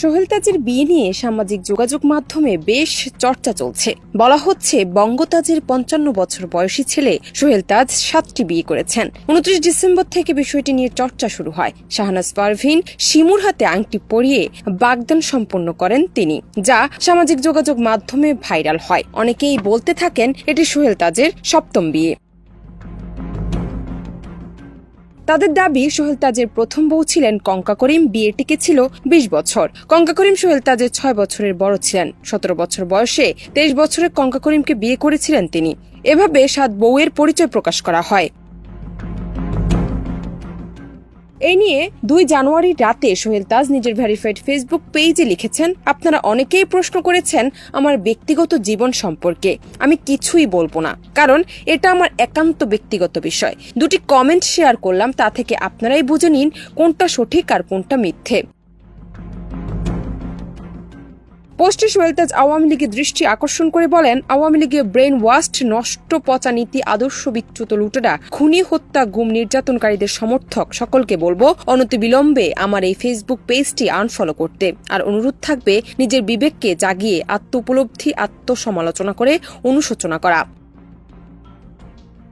সোহেল তাজের বিয়ে নিয়ে সামাজিক যোগাযোগ মাধ্যমে বেশ চর্চা চলছে। বলা হচ্ছে, বঙ্গতাজের পঞ্চান্ন বছর বয়সী ছেলে সোহেল তাজ সাতটি বিয়ে করেছেন। উনত্রিশ ডিসেম্বর থেকে বিষয়টি নিয়ে চর্চা শুরু হয়। শাহনাজ পারভিন শিমুর হাতে আংটি পরিয়ে বাগদান সম্পন্ন করেন তিনি, যা সামাজিক যোগাযোগ মাধ্যমে ভাইরাল হয়। অনেকেই বলতে থাকেন, এটি সোহেল তাজের সপ্তম বিয়ে। তাদের দাবি, সোহেল তাজের প্রথম বউ ছিলেন কঙ্কা করিম, বিয়ে টিকে ছিল বিশ বছর। কঙ্কা করিম, সোহেল তাজের ছয় বছরের বড় ছিলেন। সতেরো বছর বয়সে তেইশ বছরের কঙ্কা করিমকে বিয়ে করেছিলেন তিনি। এভাবে সাত বউয়ের পরিচয় প্রকাশ করা হয়। এই নিয়ে দুই জানুয়ারি রাতে সোহেল তাজ নিজের ভেরিফাইড ফেসবুক পেজে লিখেছেন, আপনারা অনেকেই প্রশ্ন করেছেন আমার ব্যক্তিগত জীবন সম্পর্কে। আমি কিছুই বলব না, কারণ এটা আমার একান্ত ব্যক্তিগত বিষয়। দুটি কমেন্ট শেয়ার করলাম, তা থেকে আপনারাই বুঝে নিন কোনটা সঠিক আর কোনটা মিথ্যে। পোস্টে সোয়েলতাজ আওয়ামী লীগের দৃষ্টি আকর্ষণ করে বলেন, আওয়ামী লীগের ব্রেন ওয়াস্ট নষ্ট পচা নীতি, আদর্শ বিচ্যুত লুটেরা, খুনি হত্যা, গুম নির্যাতনকারীদের সমর্থক, সকলকে বলব, অনতিবিলম্বে আমার এই ফেসবুক পেজটি আনফলো করতে। আর অনুরোধ থাকবে, নিজের বিবেককে জাগিয়ে আত্ম উপলব্ধি আত্মসমালোচনা করে অনুশোচনা করা।